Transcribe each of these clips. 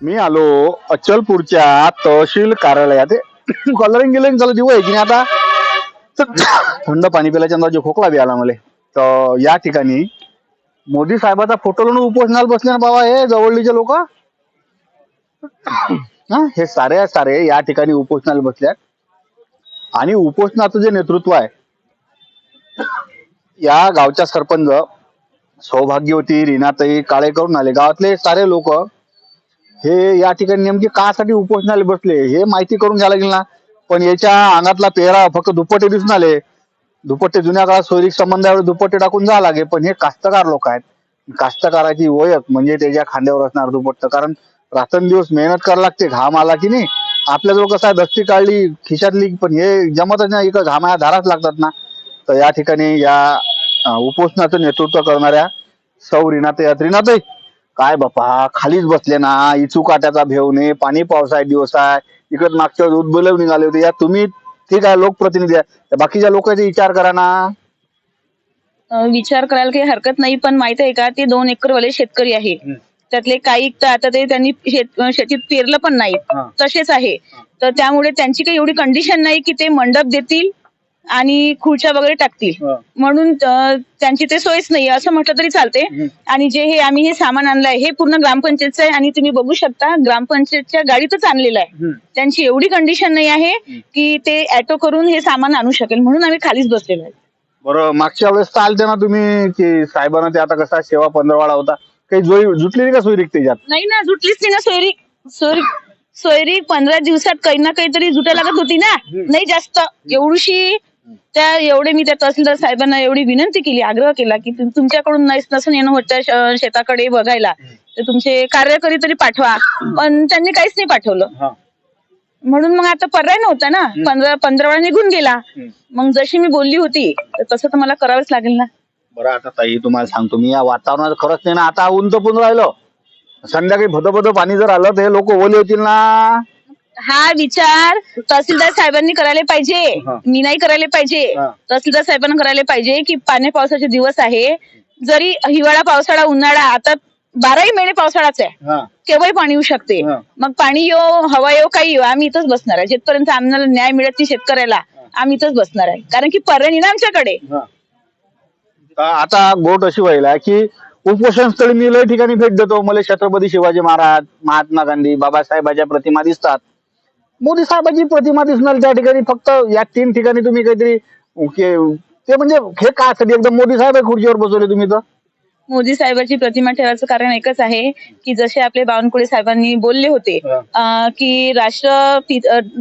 मी आलो अचलपूरच्या तहसील कार्यालयात. कलरिंग गिलरिंग चालू देऊ आहे की नाही आता? थंड पाणी पिल्याच्या नंतर खोकला बी आला मला. तर या ठिकाणी मोदी साहेबाचा फोटो लावून उपोषणाला बसले ना बाबा हे जवळलीचे लोक. हे सारे सारे या ठिकाणी उपोषणाला बसल्यात. आणि उपोषणाचं जे नेतृत्व आहे या गावच्या सरपंच सौभाग्यवती रिनाताई काळे करून आले गावातले सारे लोक हे या ठिकाणी नेमके कासाठी उपोषणाला बसले हे माहिती करून घ्यायला लागेल ना. पण याच्या अंगातला पेहरा फक्त दुपट्टे दिसून आले. दुपट्टे जुन्या काळात सोयरीक संबंधावर दुपट्टे टाकून जावं लागे पण हे कास्तकार लोक आहेत. कास्तकाराची ओळख म्हणजे त्याच्या खांद्यावर असणार दुपट्ट. कारण रात्रंदिवस मेहनत करायला लागते घाम आला की नाही. आपल्याजवळ कसं आहे दस्ती काढली खिशातली पण हे जमतच नाही. इकडं घामाया धाराच लागतात ना. तर या ठिकाणी या उपोषणाचं नेतृत्व करणाऱ्या सौ रिनाते आहेत. रिनाताई काय बापा खालीच बसले ना इचू काट्याचा भेवणे पाणी आहे दिवस आहे इकडे मागच्या वेळेस उद्बोलव निघाले होते. या तुम्ही ठीक आहे लोकप्रतिनिधी आहे. बाकीच्या लोकांचा विचार करा ना. अं, विचार करायला काही हरकत नाही पण माहीत आहे का ते दोन एकरवाले शेतकरी आहे हम्म. त्यातले काही तर आता ते त्यांनी शेत शेतीत पेरलं पण नाही हा. तसेच आहे. तर त्यामुळे त्यांची काही एवढी कंडिशन नाही की ते मंडप देतील आणि खुर्च्या वगैरे टाकतील. म्हणून त्यांची ते सोयच नाही असं म्हटलं तरी चालते. आणि जे हे आम्ही हे सामान आणलंय हे पूर्ण ग्रामपंचायतचं आहे आणि तुम्ही बघू शकता ग्रामपंचायतच्या गाडीतच आणलेलं आहे. त्यांची एवढी कंडिशन नाही आहे की ते ऑटो करून हे सामान आणू शकेल. म्हणून आम्ही खालीच बसलेलो आहे. बरं मागच्या वेळेस आलते ना तुम्ही की साहेबांना ते आता कसा सेवा पंधरवाडा होता? काही जोई जुटली नाही का सोयरीक त्याच्यात? नाही ना जुटलीच नाही ना सोयरी सोयरी सोयरी पंधरा दिवसात काही ना काहीतरी जुटा लागत होती ना. नाही जास्त. एवढीशी त्या एवढे मी त्या तहसीलदार साहेबांना एवढी विनंती केली आग्रह केला की तुम- तुमच्याकडून नाही नसून येणं होत शेताकडे बघायला तर तुमचे कार्यकरी तरी पाठवा. पण त्यांनी काहीच नाही पाठवलं. म्हणून मग आता पर्याय नव्हता ना. पंधरा पंधरा वेळा निघून गेला. मग जशी मी बोलली होती तर तसं तर मला करावंच लागेल ना. बरं आता ताई तुम्हाला सांगतो मी या वातावरणात खरंच नाही ना आता ऊन तर पण राहिलं. संध्याकाळी भद भद पाणी जर आलं तर हे लोक ओले होतील ना. हा विचार. तहसीलदार साहेबांनी करायला पाहिजे. हा. मी नाही करायला पाहिजे. हा. तहसीलदार साहेबांना करायला पाहिजे की पाण्या पावसाचे दिवस आहे. जरी हिवाळा पावसाळा उन्हाळा आता बाराही महिने पावसाळाच आहे. हा. केव्हाही पाणी येऊ शकते. हा. मग पाणी येऊ हवा येऊ काही येऊ आम्ही इथंच बसणार आहे. जिथपर्यंत आम्हाला न्याय मिळत नाही शेतकऱ्याला आम्ही इथंच बसणार आहे. कारण की पर्याय नाही ना आमच्याकडे. आता गोट अशी व्हायला की उपोषण स्थळी मी लय ठिकाणी भेट देतो. मला छत्रपती शिवाजी महाराज महात्मा गांधी बाबासाहेबांच्या प्रतिमा दिसतात. मोदी साहेबांची प्रतिमा दिसणार त्या ठिकाणी. फक्त या तीन ठिकाणी तुम्ही काहीतरी के- ते म्हणजे हे काय साठी एकदम मोदी साहेब खुर्चीवर बसवले तुम्ही तर. मोदी साहेबांची प्रतिमा ठेवायचं कारण एकच आहे की जसे आपले बावनकुळे साहेबांनी बोलले होते हा. अं, की राष्ट्र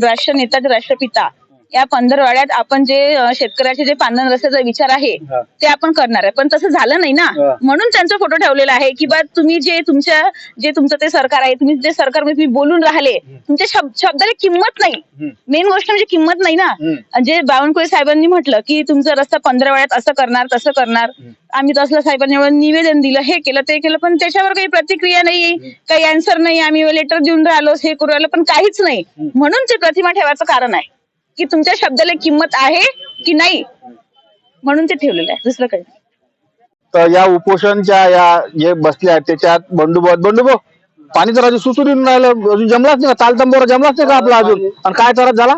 राष्ट्र नेता ते राष्ट्रपिता या पंधरवाड्यात आपण जे शेतकऱ्याचे जे पांढर रस्त्याचा विचार आहे. ते आपण करणार आहे. पण तसं झालं नाही ना. म्हणून त्यांचा फोटो ठेवलेला आहे की बा तुम्ही जे तुमच्या जे तुमचं ते सरकार आहे तुम्ही जे सरकारमध्ये तुम्ही बोलून राहिले तुमच्या शब- शब्दाला किंमत नाही. मेन गोष्ट म्हणजे किंमत नाही ना. जे बावनकुळे साहेबांनी म्हटलं की तुमचा रस्ता पंधरा वेळात असं करणार तसं करणार. आम्ही तसलं साहेबांनी निवेदन दिलं हे केलं ते केलं पण त्याच्यावर काही प्रतिक्रिया नाही. काही अँसर नाही. आम्ही लेटर देऊन राहिलो हे करू राहिलो पण काहीच नाही. म्हणून ते प्रतिमा ठेवायचं कारण आहे. की तुमच्या शब्दाला किंमत आहे की नाही म्हणून ते ठेवलेलं आहे. दुसरं काही. तर या उपोषणच्या या जे बसले आहेत त्याच्यात बंडूभाऊ बंडूभाऊ पाणी तर अजून सुसू देऊन राहिलं अजून जमलाच नाही का तालतंबोरा जमलाच नाही का आपला अजून? आणि काय त्रास झाला?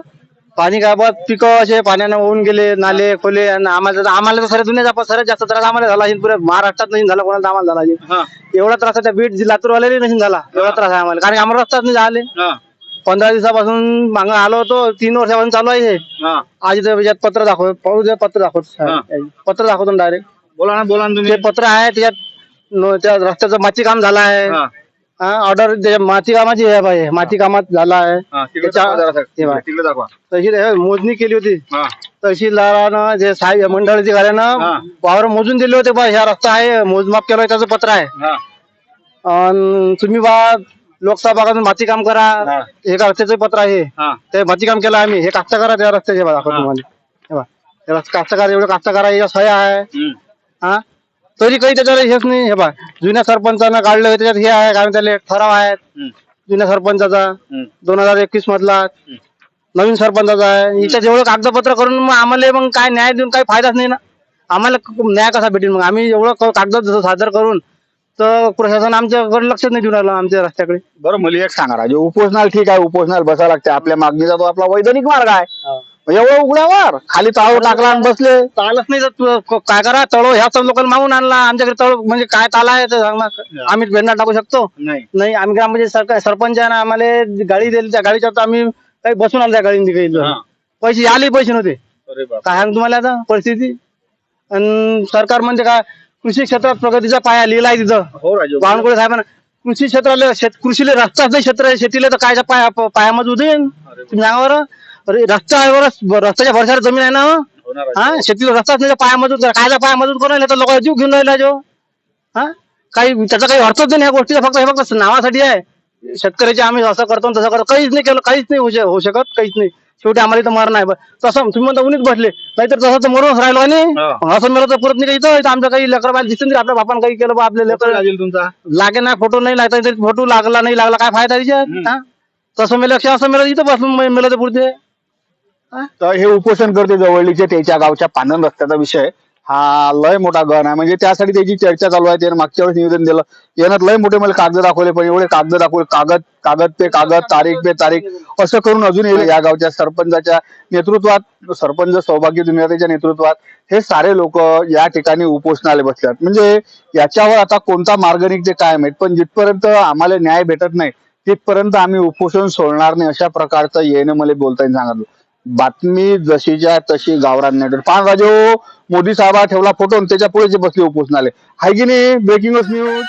पाणी काय बघ पिकं असे पाण्यानं होऊन गेले नाले खोले आणि आम्हाला तर- आम्हाला तर सर दुनिया आपण सर जास्त त्रास आम्हाला झाला असेल पुऱ्या महाराष्ट्रात नाही झाला कोणाला तर आम्हाला झाला असेल. एवढा त्रास आहे त्या बीड लातूर वाले नाही झाला. एवढा त्रास आहे आम्हाला. कारण की आम्हाला रस्ताच नाही झाले. पंधरा दिवसापासून मागं आलो होतो तीन वर्षापासून चालू आहे हे. आज इथं याच्यात पत्र दाखव पाहू द्या पत्र दाखवतो पत्र दाखवतो डायरेक्ट बोला ना बोला ना ते पत्र आहे त्याच्यात न- त्या रस्त्याचं माती काम झालं आहे. ऑर्डर माती कामाची आहे माती कामात झाला आहे. त्याच्या- हे बघा. तिकडे दाखवा. तशी हे मोजणी केली होती. हा. तहसीलदारानं जे साहेब मंडळाच्या हा. गाड्यानं वावर मोजून दिले होते बा ह्या रस्ता आहे मोजमाप केलं त्याचं पत्र आहे. हा. अन तुम्ही बा लोकसभा भागातून माती काम करा हा. हे रस्त्याचं पत्र आहे हा. ते माती काम केलं आम्ही हे कास्तकार त्या रस्त्याचे हा. तुम्हाला हे. हे कास्तकार एवढे कास्तकार आहे या सह्या आहे हम्म. हा तरी काही त्याच्यावर हेच नाही हे बा जुन्या सरपंचानं काढलं त्याच्यात हे आहे काय त्याला ठराव हम्म. जुन्या सरपंचाचा हम्म. दोन हजार एकवीस मधला नवीन सरपंचाचा आहे इथं जेवढं कागदपत्र करून मग आम्हाला मग काय न्याय देऊन काही फायदाच नाही ना आम्हाला क- न्याय कसा भेटेल मग आम्ही एवढं क- कागद सादर करून तर प्रशासन आमच्याकडे लक्ष नाही देऊन राहिलं आमच्या रस्त्याकडे. बरं मला एक सांगा राजे उपोषणाला ठीक आहे उपोषणाला बसायला लागते. आपल्या मागणीचा तो आपला वैधानिक मार्ग आहे. एवढं उघड्यावर खाली ताळ टाकला आणि बसले. चालत नाही तर क- काय करा तळ ह्या सब लोकांना मागून आणला. आमच्याकडे तळ म्हणजे काय ताला आहे ते सांग ना. आम्ही भेंडा टाकू शकतो? नाही. नाही आम्ही ग्राम म्हणजे सरकार सरपंच आहे ना आम्हाला गाडी दिली त्या गाडीच्या तर आम्ही काही बसून आलो त्या गाडीने काही हा. पैसे आले पैसे नव्हते. अरे बाप काय सांग तुम्हाला आता परिस्थिती? आणि सरकार म्हणजे काय कृषी क्षेत्रात प्रगतीचा पाया लिहिला आहे तिथं. हो राजे. बावनकुळे साहेबांना कृषी क्षेत्राला शेत कृषीला रस्ताच नाही क्षेत्र शेतीला तर कायचा पाया पायामध्ये उदे तुम्ही सांगा बरं. अरे रस्ता आहे बरं रस्त्याच्या भरशावर जमीन आहे ना हो. हो शेतीला रस्ताच नाही पाया मजूत करा कायचा पाया मजूत करून तर लोक जीव घेऊन राहिला जो. हा? काही त्याचा काही अर्थच नाही ह्या गोष्टीचा फक्त हे फक्त नावासाठी आहे. शेतकऱ्याचे आम्ही असं करतो तसं करतो. काहीच नाही केलं काहीच नाही होऊ शकत काहीच नाही. शेवटी आम्हाला इथं मरण आहे बरं. तसं तुम्ही म्हणता उन्हीच बसले. नाहीतर तसं तर मरूनच राहिलो आणि. असं मला तर परत नाही इथं? इथं आमचं काही लेकर बाहेर दिसून आपल्या बापानं काही केलं बा आपल्या लेकर. लागेल तुमचा? लागे नाही फोटो नाही लागता फोटो लागला नाही लागला काय फायदा त्याच्यात हा? तसं मेलं लक्ष असं मेलं इथं बसून मेलं तर पुढचे. तर हे उपोषण करते जवळलीचे त्याच्या गावच्या पानन रस्त्याचा विषय हा लय मोठा गण आहे. म्हणजे त्यासाठी त्याची चर्चा चालू आहे. त्याने मागच्या वेळेस निवेदन दिलं. यानं लय मोठे मला कागद दाखवले पण एवढे कागद दाखवले. कागद कागद पे कागद तारीख पे तारीख. असं करून अजून या गावच्या सरपंचाच्या नेतृत्वात सरपंच सौभाग्य दुनियाच्या नेतृत्वात हे सारे लोक या ठिकाणी उपोषणाला बसतात म्हणजे याच्यावर आता कोणता मार्ग निघते काय माहीत. पण जिथपर्यंत आम्हाला न्याय भेटत नाही तिथपर्यंत आम्ही उपोषण सोडणार नाही अशा प्रकारचं येणं मला बोलता सांगितलं. बातमी जशीच्या तशी गावरान नेटवर्क पान मोदी साहेबा ठेवला फोटो त्याच्या पुढे जे बसले उपोषणाले. हाय की नाही? Breaking news